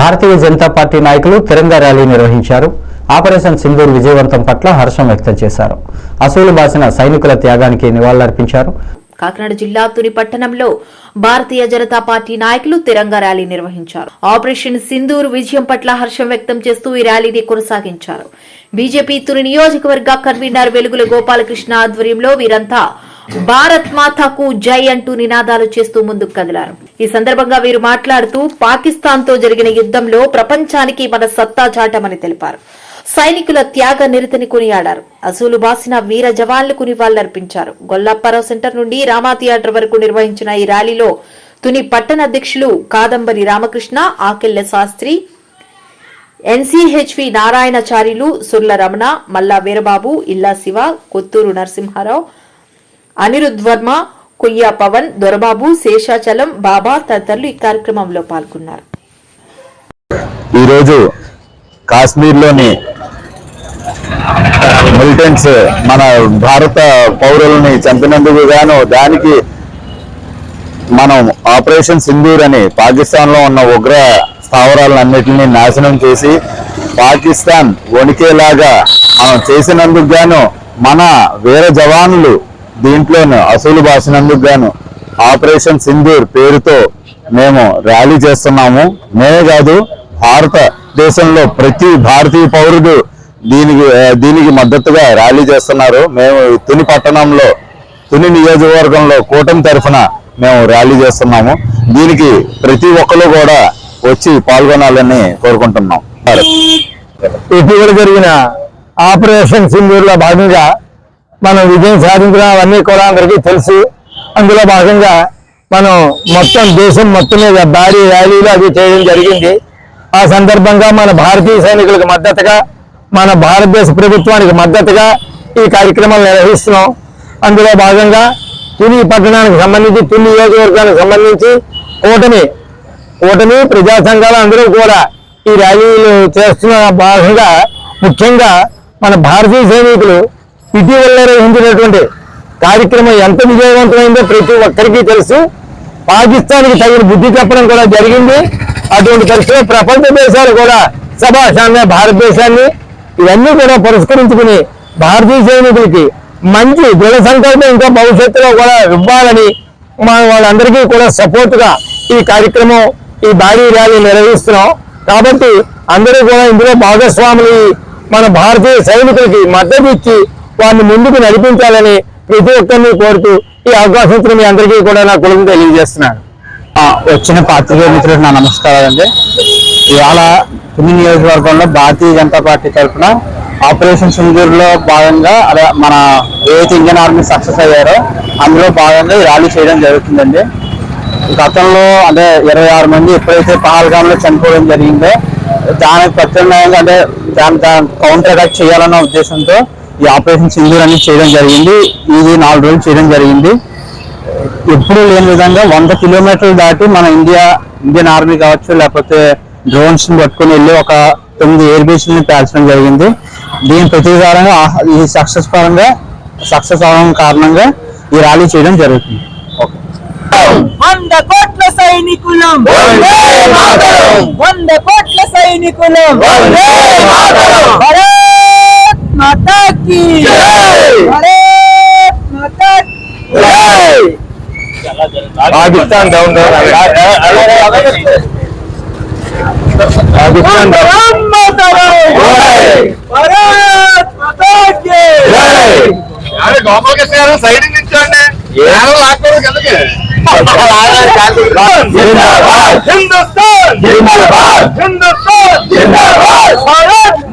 భారతీయ Janata party నాయకులు Tiranga rally నిర్వహించారు. Operation Sindoor విజయవంతం పట్ల హర్షం వ్యక్తం చేశారు. అసూలు బాసిన సైనికుల త్యాగానికి నివాళులర్పించారు. కాకినాడ జిల్లా తుని పట్టణంలో భారతీయ జనతా పార్టీ నాయకులు తిరంగా ర్యాలీ నిర్వహించారు. ఆపరేషన్ సింధూర్ విజయం పట్ల హర్షం వ్యక్తం చేస్తూ ఈ ర్యాలీని కొనసాగించారు. బీజేపీ తుని నియోజకవర్గ కన్వీనర్ వెలుగుల గోపాలకృష్ణ ఆధ్వర్యంలో వీరంతా భారత్ మాతాకు జై అంటూ నినాదాలు చేస్తూ ముందుకు కదిలారు. ఈ సందర్భంగా వీరు మాట్లాడుతూ పాకిస్తాన్తో జరిగిన యుద్ధంలో ప్రపంచానికి మన సత్తా చాటమని తెలిపారు. సైనికుల త్యాగ నిరతిని కొనియాడారు. అసూలు బాసిన వీర జవాన్లకు నివాళులర్పించారు గొల్లాప్పారావు సెంటర్ నుండి రామా థియేటర్ వరకు నిర్వహించిన ఈ ర్యాలీలో తుని పట్టణ అధ్యక్షులు కాదంబరి రామకృష్ణ ఆకెళ్ళ శాస్త్రి ఎన్సీహెచ్వి నారాయణచార్యులు సుర్ల రమణ మల్లా వీరబాబు ఇల్లా శివ కొత్తూరు నరసింహారావు అనిరుద్ వర్మ కొయ్య పవన్ దొరబాబు శేషాచలం బాబా తదితరులు ఈ కార్యక్రమంలో పాల్గొన్నారు. ఈరోజు కాశ్మీర్లోని మిలిటెంట్స్ మన భారత పౌరులని చంపినందుకు గాను దానికి మనం ఆపరేషన్ సింధూర్ అని పాకిస్తాన్లో ఉన్న ఉగ్ర స్థావరాలన్నిటిని నాశనం చేసి పాకిస్తాన్ వణికేలాగా మనం చేసినందుకు గాను మన వీర జవాన్లు దీంట్లోనూ అసూలు బాసినందుకు గాను ఆపరేషన్ సింధూర్ పేరుతో మేము ర్యాలీ చేస్తున్నాము. మేమే కాదు భారతదేశంలో ప్రతి భారతీయ పౌరుడు దీనికి దీనికి మద్దతుగా ర్యాలీ చేస్తున్నారు. మేము తుని పట్టణంలో తుని నియోజకవర్గంలో కూటమి తరఫున మేము ర్యాలీ చేస్తున్నాము. దీనికి ప్రతి ఒక్కరు కూడా వచ్చి పాల్గొనాలని కోరుకుంటున్నాం. ఇటీవల జరిగిన ఆపరేషన్ సింధూర్లో భాగంగా మనం విజయం సాధించడం అవన్నీ కూడా అందరికీ తెలుసు. అందులో భాగంగా మనం మొత్తం దేశం మొత్తం మీద భారీ ర్యాలీలు అది చేయడం జరిగింది. ఆ సందర్భంగా మన భారతీయ సైనికులకు మద్దతుగా మన భారతదేశ ప్రభుత్వానికి మద్దతుగా ఈ కార్యక్రమాలు నిర్వహిస్తున్నాం. అందులో భాగంగా తుని పట్టణానికి సంబంధించి తుని నియోజకవర్గానికి సంబంధించి కూటమి కూటమి ప్రజా సంఘాలు అందరూ కూడా ఈ ర్యాలీలు చేస్తున్న భాగంగా ముఖ్యంగా మన భారతీయ సైనికులు ఇటీవల నిర్వహించినటువంటి కార్యక్రమం ఎంత విజయవంతమైందో ప్రతి ఒక్కరికి తెలుసు. పాకిస్తాన్కి తగిన బుద్ధి చెప్పడం కూడా జరిగింది. అటువంటి పరిస్థితుల్లో ప్రపంచ దేశాలు కూడా సభాషాన్ని భారతదేశాన్ని ఇవన్నీ కూడా పురస్కరించుకుని భారతీయ సైనికులకి మంచి దృఢ సంకల్పం ఇంకా భవిష్యత్తులో కూడా ఇవ్వాలని మనం వాళ్ళందరికీ కూడా సపోర్ట్గా ఈ కార్యక్రమం ఈ భారీ ర్యాలీ నిర్వహిస్తున్నాం. కాబట్టి అందరూ కూడా ఇందులో భాగస్వాములు మన భారతీయ సైనికులకి మద్దతు ఇచ్చి వారిని ముందుకు నడిపించాలని ప్రతి ఒక్కరిని కోరుతూ ఈ అవకాశం ఇచ్చిన మీ అందరికీ కూడా నా కులం తెలియజేస్తున్నాను. వచ్చిన పాత్రికేయ మిత్రులకు నా నమస్కారాలండి. ఇవాళ తుని నియోజకవర్గంలో భారతీయ జనతా పార్టీ తరఫున ఆపరేషన్ సింధూర్ భాగంగా అదే మన ఏదైతే ఇండియన్ ఆర్మీ సక్సెస్ అయ్యారో అందులో భాగంగా ఈ ర్యాలీ చేయడం జరుగుతుందండి. గతంలో అంటే ఇరవై ఆరు మంది ఎప్పుడైతే పహల్గామ్లో చనిపోవడం జరిగిందో దానికి ప్రత్యామ్నాయంగా అంటే దాని దాని కౌంటర్ అటాక్ చేయాలన్న ఉద్దేశంతో ఈ ఆపరేషన్ సింధూర్ అనేది చేయడం జరిగింది. ఇది నాలుగు రోజులు చేయడం జరిగింది. ఎప్పుడూ లేని విధంగా వంద కిలోమీటర్లు దాటి మన ఇండియా ఇండియన్ ఆర్మీ కావచ్చు లేకపోతే డ్రోన్స్ పట్టుకుని వెళ్ళి ఒక తొమ్మిది ఎయిర్ బేస్ని పేల్చడం జరిగింది. దీని ప్రతీకారంగా ఈ సక్సెస్ పరంగా సక్సెస్ అవడం కారణంగా ఈ ర్యాలీ చేయడం జరుగుతుంది. వంద కోట్ల సైనికులం. వంద కోట్ల సైనికులం. భారత్ మాతాకి భారత్ మాతాకి. పాకిస్తాన్ డౌన్ పాకిస్తాన్ వందరం మాతరం భారత్ మాతాకి. సైడింగ్ నిల్చోండి లాక్కోవడం కిందకి హిందుస్థాన్. హిందుస్థాన్. భారత్. మాతాకి